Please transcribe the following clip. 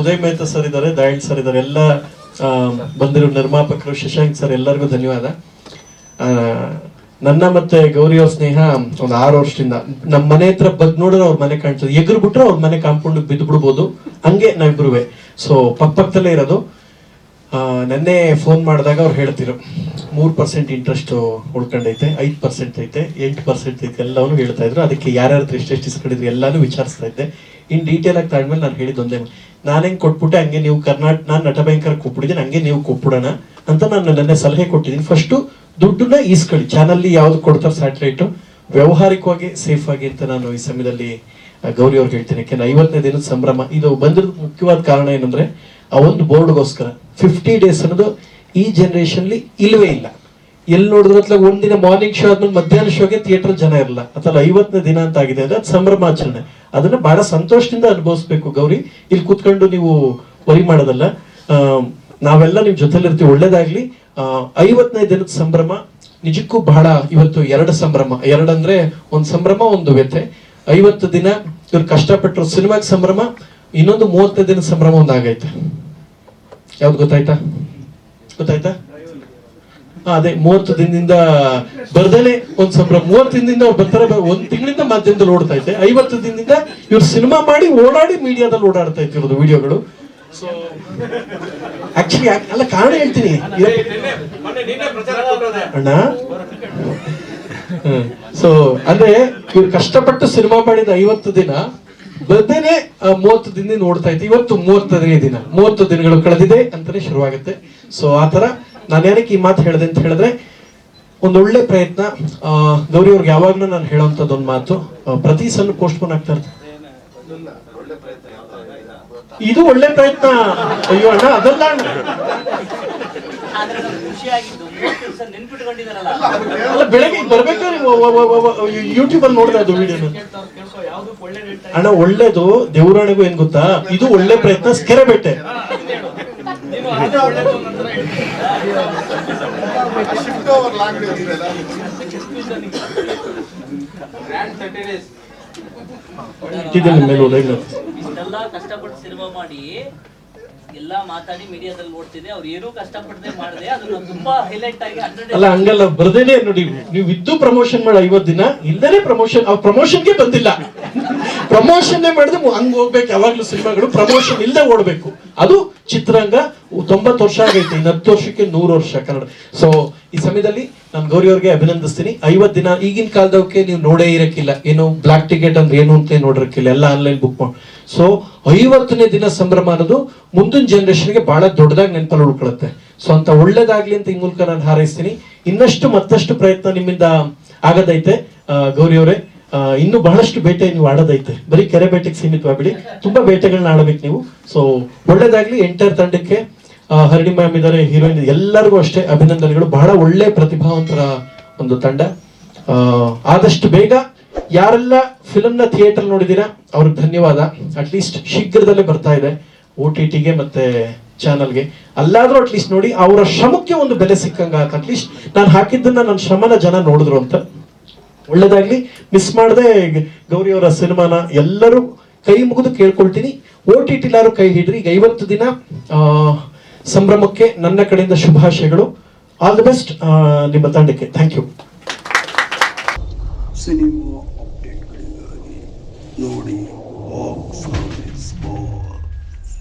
Uday Mehta sir ಇದ್ದಾರೆ, Dayal sir ಇದ್ದಾರೆ, ಎಲ್ಲ ಬಂದಿರೋ ನಿರ್ಮಾಪಕರು, ಶಶಾಂಕ್ ಸರ್, ಎಲ್ಲರಿಗೂ ಧನ್ಯವಾದ. ನನ್ನ ಮತ್ತೆ ಗೌರಿ ಅವ್ರ ಸ್ನೇಹ ಒಂದು ಆರು ವರ್ಷದಿಂದ. ನಮ್ಮ ಮನೆ ಹತ್ರ ಬಗ್ ನೋಡಿದ್ರೆ ಅವ್ರ ಮನೆ ಕಾಣ್ತದೆ. ಎಗ್ರು ಬಿಟ್ರೆ ಅವ್ರ ಮನೆ ಕಾಂಪೌಂಡ್ ಬಿದ್ದು ಬಿಡ್ಬೋದು. ಹಂಗೆ ನಾವಿಬ್ರುವೆ. ಸೊ ಪಕ್ಕ ಪಕ್ಕದಲ್ಲೇ ಇರೋದು ನೆನ್ನೆ ಫೋನ್ ಮಾಡಿದಾಗ ಅವ್ರು ಹೇಳ್ತಿರು ಮೂರು ಪರ್ಸೆಂಟ್ ಇಂಟ್ರೆಸ್ಟ್ ಉಳ್ಕೊಂಡೈತೆ, ಐದು ಪರ್ಸೆಂಟ್ ಐತೆ, ಎಂಟು ಪರ್ಸೆಂಟ್ ಐತೆ ಎಲ್ಲವೂ ಹೇಳ್ತಾ ಇದ್ರು. ಅದಕ್ಕೆ ಯಾರ್ಯಾರ ಎಷ್ಟೆಷ್ಟು ಇಸ್ಕೊಂಡಿದ್ರು ಎಲ್ಲಾನು ವಿಚಾರಿಸ್ತಾ ಇದ್ದೆ. ಇನ್ ಡೀಟೇಲ್ ಆಗಿ ತಾಂಡ್ಮೇಲೆ ನಾನು ಹೇಳಿದ್ದು ಒಂದೇ ನಾನು ಹೆಂಗೆ ಕೊಟ್ಬಿಟ್ಟೆ, ಹಂಗೆ ನೀವು ಕರ್ನಾಟಕ ನಾನು ನಟ ಬ್ಯಾಂಕರ್ ಕೊಟ್ಬಿಟ್ಟಿದ್ದೀನಿ ಹಂಗೆ ನೀವು ಕೊಟ್ಬಿಡೋಣ ಅಂತ ನಾನು ನನ್ನ ಸಲಹೆ ಕೊಟ್ಟಿದ್ದೀನಿ ಫಸ್ಟು ದುಡ್ಡನ್ನ ಈಸ್ಕೊಳ್ಳಿ. ಚಾನಲ್ಲಿ ಯಾವ್ದು ಕೊಡ್ತಾರೆ ಸ್ಯಾಟಲೈಟು, ವ್ಯವಹಾರಿಕವಾಗಿ ಸೇಫ್ ಆಗಿ ಅಂತ ನಾನು ಈ ಸಮಯದಲ್ಲಿ ಗೌರಿ ಅವ್ರಿಗೆ ಹೇಳ್ತೀನಿ. ಯಾಕೆಂದ್ರೆ ಐವತ್ತನೇ ದಿನದ ಸಂಭ್ರಮ. ಇದು ಬಂದಿರೋದು ಮುಖ್ಯವಾದ ಕಾರಣ ಏನಂದ್ರೆ, ಆ ಒಂದು ಬೋರ್ಡ್ಗೋಸ್ಕರ ಫಿಫ್ಟಿ ಡೇಸ್ ಅನ್ನೋದು ಈ ಜನರೇಷನ್ಲಿ ಇಲ್ಲವೇ ಇಲ್ಲ. ಎಲ್ಲಿ ನೋಡಿದ್ರು ಒಂದಿನ ಮಾರ್ನಿಂಗ್ ಶೋ ಆದ್ಮೇಲೆ ಮಧ್ಯಾಹ್ನ ಶೋಗೆ ಥಿಯೇಟರ್ ಜನ ಇರಲ್ಲ ಅಥವಾ ಐವತ್ತನೇ ದಿನ ಅಂತ ಆಗಿದೆ. ಅಂದ್ರೆ ಅದು ಸಂಭ್ರಮಾಚರಣೆ. ಅದನ್ನ ಬಹಳ ಸಂತೋಷದಿಂದ ಅನುಭವಿಸ್ಬೇಕು ಗೌರಿ. ಇಲ್ಲಿ ಕೂತ್ಕೊಂಡು ನೀವು ವರಿ ಮಾಡೋದಲ್ಲ. ನಾವೆಲ್ಲ ನಿಮ್ ಜೊತೆಲಿ ಇರ್ತೀವಿ. ಒಳ್ಳೇದಾಗ್ಲಿ. ಐವತ್ತನೇ ದಿನದ ಸಂಭ್ರಮ ನಿಜಕ್ಕೂ ಬಹಳ ಇವತ್ತು ಎರಡು ಸಂಭ್ರಮ. ಎರಡಂದ್ರೆ ಒಂದ್ ಸಂಭ್ರಮ, ಒಂದು ವ್ಯಥೆ. ಐವತ್ತು ದಿನ ಇವ್ರು ಕಷ್ಟಪಟ್ಟರು ಸಿನಿಮಾಗೆ ಸಂಭ್ರಮ. ಇನ್ನೊಂದು ಮೂವತ್ತನೇ ದಿನ ಸಂಭ್ರಮ ಒಂದಾಗೈತೆ ಯಾವ್ದು ಗೊತ್ತಾಯ್ತಾ? ಗೊತ್ತಾಯ್ತಾ? ಅದೇ, ಮೂವತ್ತು ದಿನದಿಂದ ಬರ್ದಲೆ, ಒಂದ್ ಸಂಭ್ರಮ ಮೂವತ್ತು ದಿನದಿಂದ ಅವ್ರು ಬರ್ತಾರೆ ಒಂದ್ ತಿಂಗಳಿಂದ ಮಾಧ್ಯಮದಲ್ಲಿ ಓಡ್ತಾ ಇದ್ದೆ. ಐವತ್ತು ದಿನದಿಂದ ಇವ್ರು ಸಿನಿಮಾ ಮಾಡಿ ಓಡಾಡಿ ಮೀಡಿಯಾದಲ್ಲಿ ಓಡಾಡ್ತಾ ಇತ್ತಿರೋದು ವಿಡಿಯೋಗಳು. ಸೊ ಆಕ್ಚುಲಿ ಅಲ್ಲ, ಕಾರಣ ಹೇಳ್ತೀನಿ. ಅಣ್ಣ? ಸೊ ಅಂದ್ರೆ, ಇವ್ರು ಕಷ್ಟಪಟ್ಟು ಸಿನಿಮಾ ಮಾಡಿದ ಐವತ್ತು ದಿನ, ಬರ್ದೇನೆ ಮೂವತ್ತು ದಿನದಿಂದ ನೋಡ್ತಾ ಇತ್ತು ಇವತ್ತು ಮೂವತ್ತನೇ ದಿನ. ಮೂವತ್ತು ದಿನಗಳು ಕಳೆದಿದೆ ಅಂತಾನೆ ಶುರುವಾಗುತ್ತೆ. ಸೊ ಆ ಥರ ನಾನು ಏನಕ್ಕೆ ಈ ಮಾತು ಹೇಳಿದೆ ಅಂತ ಹೇಳಿದ್ರೆ ಒಂದೊಳ್ಳೆ ಪ್ರಯತ್ನ ಗೌರಿ ಅವ್ರಿಗೆ ಯಾವಾಗಲೂ ನಾನು ಹೇಳೋಂಥದ್ದು ಒಂದು ಮಾತು ಪ್ರತಿ ಸಲ ಪೋಸ್ಟ್ಪೋನ್ ಆಗ್ತಾ ಇರ್ತದೆ ಇದು ಒಳ್ಳೆ ಪ್ರಯತ್ನ. ಅಯ್ಯೋ ಅಣ್ಣ ಅದಲ್ಲ ಅಲ್ಲ ಬೆಳಗ್ಗೆ ಬರ್ಬೇಕಾದ್ರೆ ಯೂಟ್ಯೂಬ್ ಅಲ್ಲಿ ನೋಡಿದೆ ಅದು ವಿಡಿಯೋನ ಅಣ್ಣ ಒಳ್ಳೇದು ದೇವರಾಣಿಗೂ ಏನ್ ಗೊತ್ತಾ? ಇದು ಒಳ್ಳೆ ಪ್ರಯತ್ನ ಸ್ಕೆರೆ ನೀನು ಇಷ್ಟೆಲ್ಲ ಕಷ್ಟಪಟ್ಟು ಸಿನಿಮಾ ಮಾಡಿ ಎಲ್ಲ ಮಾತಾಡಿ ಮೀಡಿಯಾದಲ್ಲಿ ನೋಡ್ತಿದೆ ಅವ್ರು ಏನೂ ಕಷ್ಟಪಡದೆ ಮಾಡಿದೆ. ಅದನ್ನ ತುಂಬಾ ಹೈಲೈಟ್ ಆಗಿ ಅಲ್ಲ ಹಂಗಲ್ಲ ಬರ್ದೇನೆ ನೋಡಿ ನೀವು ಇದ್ದು ಪ್ರಮೋಷನ್ ಮಾಡಿ ಐವತ್ ದಿನ ಇಲ್ಲದೇ ಪ್ರಮೋಷನ್ ಆ ಪ್ರಮೋಷನ್ಗೆ ಬಂದಿಲ್ಲ. ಪ್ರಮೋಷನ್ ಮಾಡಿದ್ರೆ ಹಂಗ್ ಹೋಗ್ಬೇಕು. ಯಾವಾಗ್ಲೂ ಸಿನಿಮಾಗಳು ಪ್ರಮೋಷನ್ ಇಲ್ಲದೆ ಓಡ್ಬೇಕು. ಅದು ಚಿತ್ರರಂಗ ತೊಂಬತ್ತು ವರ್ಷ ಆಗೈತೆ. ಇನ್ನು ಹತ್ತು ವರ್ಷಕ್ಕೆ ನೂರು ವರ್ಷ ಕನ್ನಡ. ಸೊ ಈ ಸಮಯದಲ್ಲಿ ನಾನು ಗೌರಿ ಅವ್ರಿಗೆ ಅಭಿನಂದಿಸ್ತೀನಿ. ಐವತ್ ದಿನ ಈಗಿನ ಕಾಲದವಕ್ಕೆ ನೀವು ನೋಡೇ ಇರಕ್ಕಿಲ್ಲ. ಏನು ಬ್ಲಾಕ್ ಟಿಕೆಟ್ ಅಂದ್ರೆ ಏನು ಅಂತ ನೋಡಿರಕ್ಕಿಲ್ಲ. ಎಲ್ಲ ಆನ್ಲೈನ್ ಬುಕ್ ಮಾಡಿ ಸೊ ಐವತ್ತನೇ ದಿನ ಸಂಭ್ರಮ ಅನ್ನೋದು ಮುಂದಿನ ಜನರೇಷನ್ಗೆ ಬಹಳ ದೊಡ್ಡದಾಗಿ ನೆನಪಲ್ಲಿ ಉಳ್ಕೊಳುತ್ತೆ. ಸೊ ಅಂತ ಒಳ್ಳೇದಾಗ್ಲಿ ಅಂತ ಈ ಮೂಲಕ ನಾನು ಹಾರೈಸ್ತೀನಿ. ಇನ್ನಷ್ಟು ಮತ್ತಷ್ಟು ಪ್ರಯತ್ನ ನಿಮ್ಮಿಂದ ಆಗದೈತೆ. ಗೌರಿ ಅವರೇ ಇನ್ನು ಬಹಳಷ್ಟು ಬೇಟೆ ನೀವು ಆಡೋದೈತೆ. ಬರೀ ಕೆರೆ ಬೇಟೆಗೆ ಸೀಮಿತವಾಗ್ಬಿಡಿ. ತುಂಬಾ ಬೇಟೆಗಳನ್ನ ಆಡಬೇಕು ನೀವು. ಸೊ ಒಳ್ಳೇದಾಗ್ಲಿ, ಎಂಟರ್ ತಂಡಕ್ಕೆ ಹರಡಿ ಮ್ಯಾಮ್ ಇದ್ದಾರೆ ಹೀರೋಯಿನ್ ಎಲ್ಲರಿಗೂ ಅಷ್ಟೇ ಅಭಿನಂದನೆಗಳು. ಬಹಳ ಒಳ್ಳೆ ಪ್ರತಿಭಾವಂತರ ಒಂದು ತಂಡ. ಆದಷ್ಟು ಬೇಗ ಯಾರೆಲ್ಲ ಫಿಲಮ್ನ ಥಿಯೇಟರ್ ನೋಡಿದೀರಾ, ಅವ್ರಿಗೆ ಧನ್ಯವಾದ. ಅಟ್ಲೀಸ್ಟ್ ಶೀಘ್ರದಲ್ಲೇ ಬರ್ತಾ ಇದೆ ಓ ಟಿ ಟಿಗೆ ಮತ್ತೆ ಚಾನಲ್ಗೆ. ಅಲ್ಲಾದ್ರೂ ಅಟ್ಲೀಸ್ಟ್ ನೋಡಿ, ಅವರ ಶ್ರಮಕ್ಕೆ ಒಂದು ಬೆಲೆ ಸಿಕ್ಕಂಗ ಅಟ್ಲೀಸ್ಟ್ ನಾನು ಹಾಕಿದ್ದನ್ನ ನನ್ನ ಶ್ರಮನ ಜನ ನೋಡಿದ್ರು ಅಂತ. ಒಳ್ಳೇದಾಗ್ಲಿ. ಮಿಸ್ ಮಾಡದೆ ಗೌರಿ ಅವರ ಸಿನಿಮಾನ ಎಲ್ಲರೂ ಕೈ ಮುಗಿದು ಕೇಳ್ಕೊಳ್ತೀನಿ. ಓ ಟಿ ಟಿಲಾರು ಕೈ ಹಿಡ್ರಿ. ಈಗ ಐವತ್ತು ದಿನ ಸಂಭ್ರಮಕ್ಕೆ ನನ್ನ ಕಡೆಯಿಂದ ಶುಭಾಶಯಗಳು. ಆಲ್ ದಿ ಬೆಸ್ಟ್ ನಿಮ್ಮ ತಂಡಕ್ಕೆ. ಥ್ಯಾಂಕ್ ಯು ಸಿನಿಮಾ ಅಪ್ಡೇಟ್ಗಳಿಗಾಗಿ ನೋಡಿ